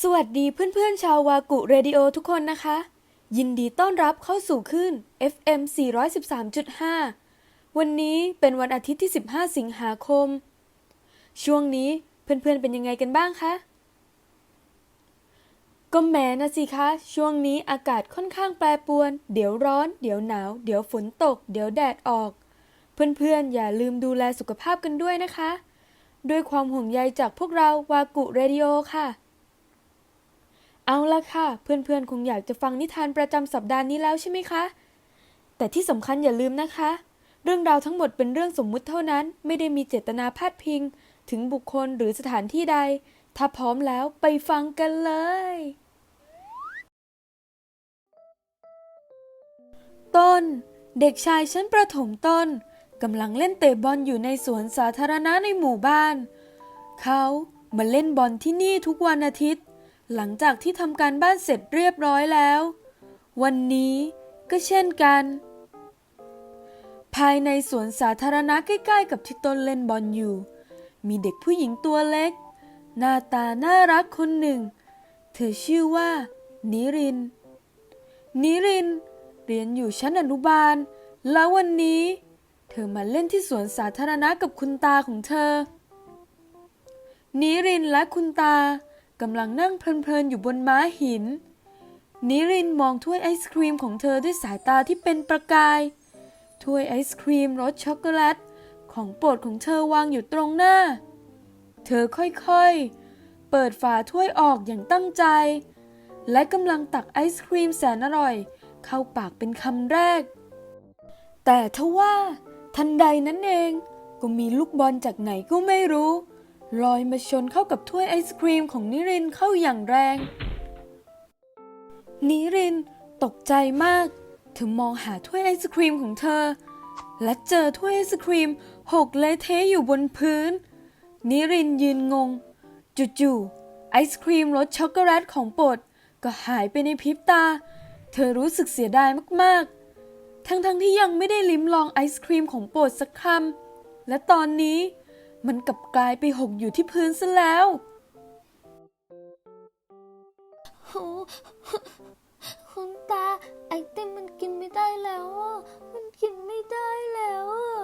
สวัสดีเพื่อนๆชาววากุเรดิโอทุกคนนะคะ ยินดีต้อนรับเข้าสู่คลื่น FM 413.5 วันนี้เป็นวันอาทิตย์ที่ 15 สิงหาคม ช่วงนี้เพื่อนๆเป็นยังไงกันบ้างคะ ก็แหมนะสิคะ ช่วงนี้อากาศค่อนข้างแปรปรวน เดี๋ยวร้อน เดี๋ยวหนาว เดี๋ยวฝนตก เดี๋ยวแดดออก เพื่อนๆอย่าลืมดูแลสุขภาพกันด้วยนะคะ ด้วยความห่วงใยจากพวกเราวากุเรดิโอค่ะ เอาละค่ะ เพื่อนๆ คงอยากจะฟังนิทานประจำสัปดาห์นี้แล้วใช่ไหมคะ แต่ที่สำคัญอย่าลืมนะคะ เรื่องราวทั้งหมดเป็นเรื่องสมมุติเท่านั้น ไม่ได้มีเจตนาพาดพิง ถึงบุคคลหรือสถานที่ใด ถ้าพร้อมแล้วไปฟังกันเลย ต้น เด็กชายชั้นประถมต้นกำลังเล่นเตะบอลอยู่ในสวนสาธารณะในหมู่บ้าน เขามาเล่นบอลที่นี่ทุกวันอาทิตย์ หลังจากที่ทำการบ้านเสร็จเรียบร้อยแล้ว วันนี้ก็เช่นกัน ภายในสวนสาธารณะใกล้ๆ กับที่ต้นเล่นบอลอยู่ มีเด็กผู้หญิงตัวเล็ก หน้าตาน่ารักคนหนึ่ง เธอชื่อว่า นิริน นิริน เรียนอยู่ชั้นอนุบาล แล้ววันนี้ เธอมาเล่นที่สวนสาธารณะกับคุณตาของเธอ นิรินและคุณตา กำลังนั่งเพลินๆอยู่บนม้าหิน นิรินมองถ้วยไอศครีมของเธอด้วยสายตาที่เป็นประกาย ถ้วยไอศครีมรสช็อกโกแลตของโปรดของเธอวางอยู่ตรงหน้า เธอค่อยๆ เปิดฝาถ้วยออกอย่างตั้งใจ และกำลังตักไอศครีมแสนอร่อย เข้าปากเป็นคำแรก แต่ทว่า ทันใดนั้นเองก็มีลูกบอลจากไหนก็ไม่รู้ ลอยมาชนเข้ากับถ้วยไอศครีมของนิรินเข้าอย่างแรง นิรินตกใจมาก เธอมองหาถ้วยไอศครีมของเธอ และเจอถ้วยไอศครีมหกเละเทะอยู่บนพื้น นิรินยืนงง จู่ๆไอศครีมรสช็อกโกแลตของโปรดก็หายไปในพริบตา เธอรู้สึกเสียดายมากๆ ทั้งๆที่ยังไม่ได้ลิ้มลองไอศครีมของโปรดสักคำและตอนนี้ มันกลับกลายไปหกอยู่ที่พื้นซะแล้วโอ้คุณตา ไอติมมันกินไม่ได้แล้วอะมันกินไม่ได้แล้วอะ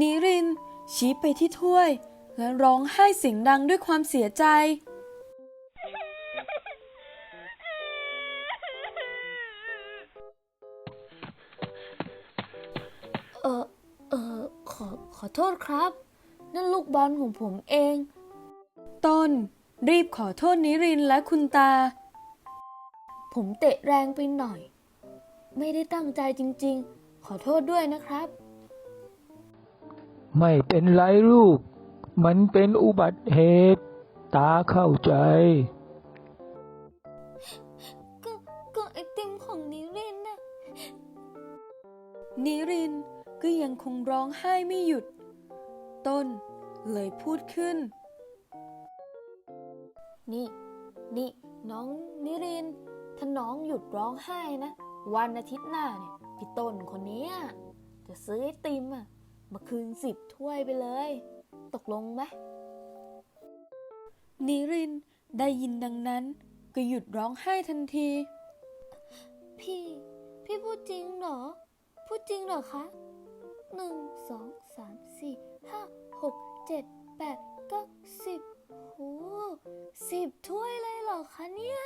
นิรินทร์ชี้ไปที่ถ้วย และร้องไห้เสียงดังด้วยความเสียใจ โทษครับ นั่นลูกบอลของผมเอง ต้น รีบขอโทษนิรินทร์และคุณตา ผมเตะแรงไปหน่อย ไม่ได้ตั้งใจจริงๆ ขอโทษด้วยนะครับ ไม่เป็นไรลูก มันเป็นอุบัติเหตุ ตาเข้าใจ ก็ก็ไอติมของนิรินทร์น่ะนิรินทร์ก็ยังคงร้องไห้ไม่หยุด ต้น เลยพูดขึ้น นี่ นี่ น้องนิริน ถ้าน้องหยุดร้องไห้นะ วันอาทิตย์หน้าเนี่ยพี่ต้นคนนี้จะซื้อไอติมอะมาคืนสิบถ้วยไปเลย ตกลงไหมนิรินได้ยินดังนั้น ก็หยุดร้องไห้ทันที พี่ พี่พูดจริงเหรอ พูดจริงเหรอคะหนึ่งสองสามสี่ ห้าหกเจ็ดแปดเก้าสิบโอ้สิบถ้วยเลยเหรอคะเนี่ย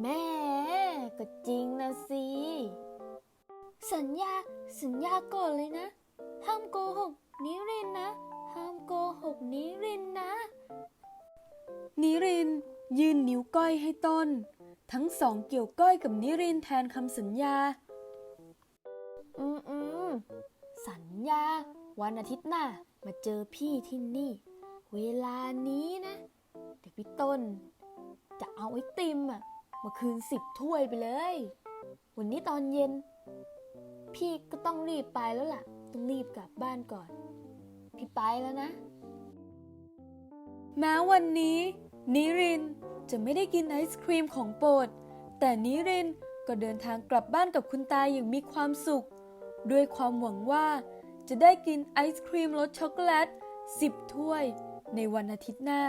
แม่ก็จริงนะสิ สัญญาสัญญาก่อนเลยนะ ห้ามโกหกนิรินทร์นะ ห้ามโกหกนิรินทร์นะ นิรินทร์ยื่นนิ้วก้อยให้ต้น ทั้งสองเกี่ยวก้อยกับนิรินทร์แทนคำสัญญา อืมอืมสัญญา วันอาทิตย์หน้ามาเจอพี่ที่นี่ เวลานี้นะ เดี๋ยวพี่ต้น จะเอาไอติมอะมาคืนสิบถ้วยไปเลย วันนี้ตอนเย็น พี่ก็ต้องรีบไปแล้วล่ะ ต้องรีบกลับบ้านก่อน พี่ไปแล้วนะ แม้วันนี้นิรินจะไม่ได้กินไอศครีมของโปรด แต่นิรินก็เดินทางกลับบ้านกับคุณตาอย่างมีความสุข ด้วยความหวังว่า จะได้กินไอศครีมรสช็อกโกแลต 10 ถ้วยในวันอาทิตย์หน้า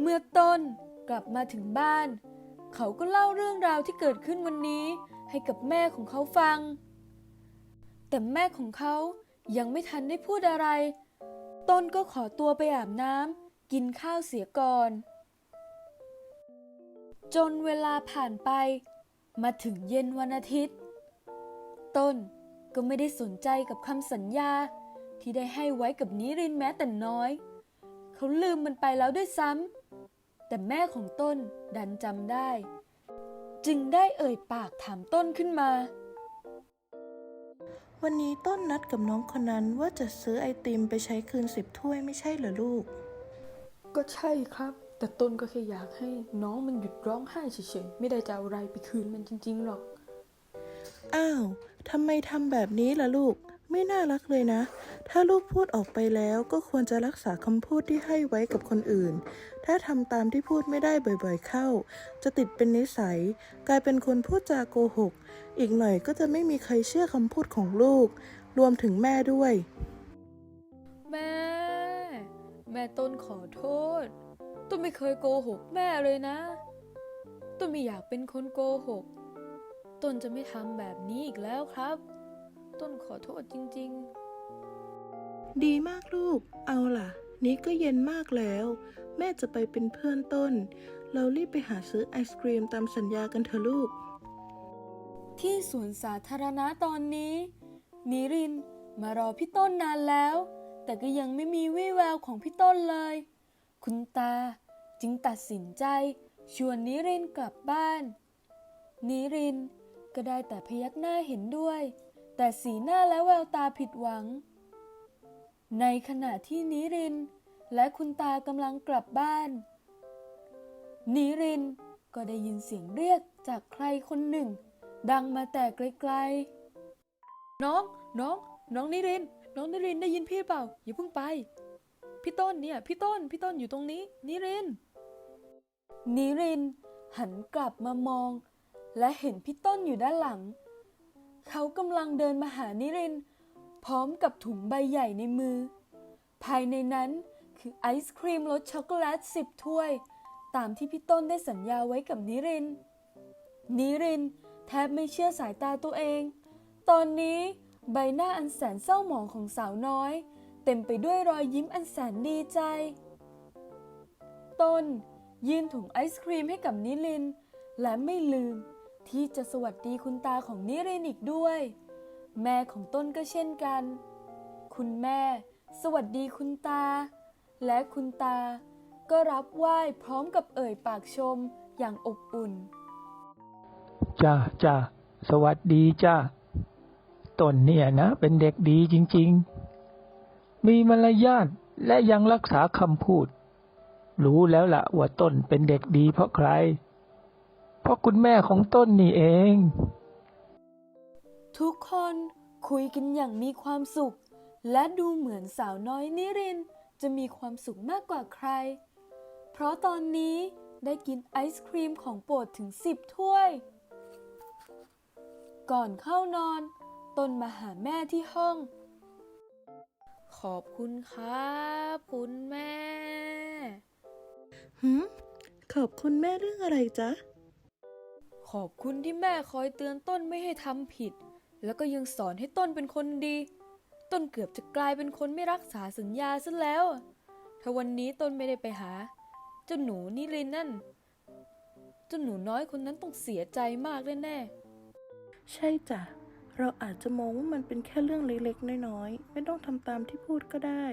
เมื่อต้นกลับมาถึงบ้าน เขาก็เล่าเรื่องราวที่เกิดขึ้นวันนี้ให้กับแม่ของเขาฟัง แต่แม่ของเขายังไม่ทันได้พูดอะไร ต้นก็ขอตัวไปอาบน้ำกินข้าวเสียก่อน จนเวลาผ่านไป มาถึงเย็นวันอาทิตย์ ต้น ก็ไม่ได้สนใจกับคำสัญญาที่ได้ให้ไว้กับนิรินทร์แม้แต่น้อย เขาลืมมันไปแล้วด้วยซ้ำแต่แม่ของต้นดันจำได้ จึงได้เอ่ยปากถามต้นขึ้นมา วันนี้ต้นนัดกับน้องคนนั้นว่าจะซื้อไอติมไปใช้คืนสิบถ้วยไม่ใช่เหรอลูก ก็ใช่ครับ แต่ต้นก็แค่อยากให้น้องมันหยุดร้องไห้เฉยๆไม่ได้จะเอาอะไรไปคืนมันจริงๆหรอก อ้าว ทำไมทำแบบนี้ล่ะลูก ไม่น่ารักเลยนะ ถ้าลูกพูดออกไปแล้วก็ควรจะรักษาคำพูดที่ให้ไว้กับคนอื่น ถ้าทำตามที่พูดไม่ได้บ่อยๆเข้า จะติดเป็นนิสัย กลายเป็นคนพูดจาโกหก อีกหน่อยก็จะไม่มีใครเชื่อคำพูดของลูก รวมถึงแม่ด้วย แม่ แม่ต้นขอโทษ ต้นไม่เคยโกหกแม่เลยนะ ต้นไม่อยากเป็นคนโกหก ต้นจะไม่ทำแบบนี้อีกแล้วครับ ต้นขอโทษจริง ๆ ดีมากลูก เอาล่ะ นี้ก็เย็นมากแล้ว แม่จะไปเป็นเพื่อนต้น เรารีบไปหาซื้อไอศครีมตามสัญญากันเถอะลูก ที่สวนสาธารณะตอนนี้นิรินทร์มารอพี่ต้นนานแล้ว แต่ก็ยังไม่มีวี่แววของพี่ต้นเลย คุณตาจึงตัดสินใจ ชวนนิรินทร์กลับบ้าน นิรินทร์ ก็ได้แต่พยักหน้าเห็นด้วย แต่สีหน้าและแววตาผิดหวัง ในขณะที่นิรินทร์และคุณตากำลังกลับบ้าน นิรินทร์ก็ได้ยินเสียงเรียกจากใครคนหนึ่ง ดังมาแต่ไกลๆ น้อง น้อง น้องนิรินทร์น้องนิรินทร์ได้ยินพี่เปล่า อย่าเพิ่งไป พี่ต้นเนี่ย พี่ต้น พี่ต้นอยู่ตรงนี้ นิรินทร์นิรินทร์หันกลับมามอง และเห็นพี่ต้นอยู่ด้านหลัง เขากำลังเดินมาหานิริน พร้อมกับถุงใบใหญ่ในมือ ภายในนั้นคือไอศครีมรสช็อกโกแลตสิบถ้วย ตามที่พี่ต้นได้สัญญาไว้กับนิริน นิรินแทบไม่เชื่อสายตาตัวเอง ตอนนี้ใบหน้าอันแสนเศร้าหมองของสาวน้อย เต็มไปด้วยรอยยิ้มอันแสนดีใจ ต้นยื่นถุงไอศครีมให้กับนิริน และไม่ลืม ที่จะสวัสดีคุณตาของนิรินอีกด้วย แม่ของต้นก็เช่นกัน คุณแม่ สวัสดีคุณตา และคุณตา ก็รับไหว้พร้อมกับเอ่ยปากชมอย่างอบอุ่นจ้าจ้าสวัสดีจ้าต้นเนี่ยนะ เป็นเด็กดีจริง ๆ มีมารยาทและยังรักษาคำพูด รู้แล้วละว่าต้นเป็นเด็กดีเพราะใคร ราะคุณแม่ของต้นนี่เอง ทุกคนคุยกันอย่างมีความสุข และดูเหมือนสาวน้อยนิรินทร์จะมีความสุขมากกว่าใคร เพราะตอนนี้ได้กินไอศครีมของโปรดถึงสิบถ้วย ก่อนเข้านอนตนมาหาแม่ที่ห้อง ขอบคุณครับคุณแม่ หืมขอบคุณแม่เรื่องอะไรจ๊ะ ขอบคุณที่แม่คอยเตือนต้นไม่ให้ทำผิด แล้วก็ยังสอนให้ต้นเป็นคนดี ต้นเกือบจะกลายเป็นคนไม่รักษาสัญญาซะแล้ว ถ้าวันนี้ต้นไม่ได้ไปหา เจ้าหนูนิรินนั่น เจ้าหนูน้อยคนนั้นต้องเสียใจมากแน่ใช่จ้ะ เราอาจจะมองว่ามันเป็นแค่เรื่องเล็กๆ น้อยๆ ไม่ต้องทำตามที่พูดก็ได้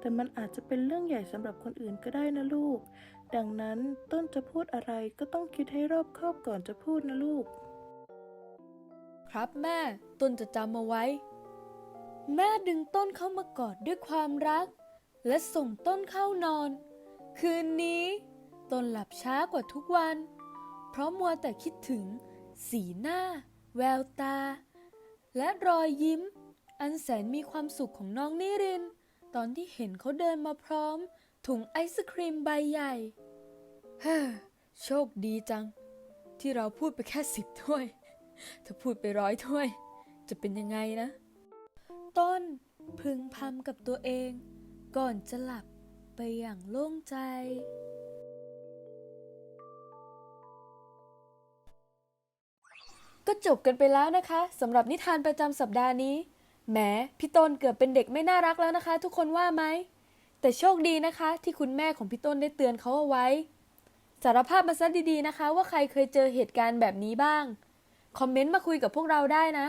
แต่มันอาจจะเป็นเรื่องใหญ่สำหรับคนอื่นก็ได้นะลูก ดังนั้นต้นจะพูดอะไรก็ต้องคิดให้รอบคอบก่อนจะพูดนะลูก ครับแม่ ต้นจะจำเอาไว้ แม่ดึงต้นเข้ามากอดด้วยความรัก และส่งต้นเข้านอน คืนนี้ ต้นหลับช้ากว่าทุกวัน เพราะมัวแต่คิดถึง สีหน้า แววตา และรอยยิ้ม อันแสนมีความสุขของน้องนิริน ตอนที่เห็นเขาเดินมาพร้อม ถุงไอศครีมใบใหญ่ฮ้โชคดีจัง ที่เราพูดไปแค่สิบถ้วย ถ้าพูดไปร้อยถ้วย จะเป็นยังไงนะ ต้นพึงพำกับตัวเอง ก่อนจะหลับไปอย่างโล่งใจก็จบกันไปแล้วนะคะสำหรับนิทานประจำสัปดาห์นี้แหมพี่ต้นเกือบเป็นเด็กไม่น่ารักแล้วนะคะ ทุกคนว่าไหม แต่โชคดีนะคะ ที่คุณแม่ของพี่ต้นได้เตือนเขาเอาไว้ สารภาพมาซะดีๆนะคะ ว่าใครเคยเจอเหตุการณ์แบบนี้บ้าง คอมเมนต์มาคุยกับพวกเราได้นะ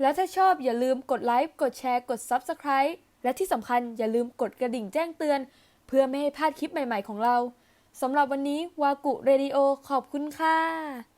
แล้วถ้าชอบอย่าลืมกดไลค์กดแชร์กด Subscribe และที่สำคัญอย่าลืมกดกระดิ่งแจ้งเตือน เพื่อไม่ให้พลาดคลิปใหม่ๆของเราสำหรับวันนี้วากุเรดิโอขอบคุณค่ะ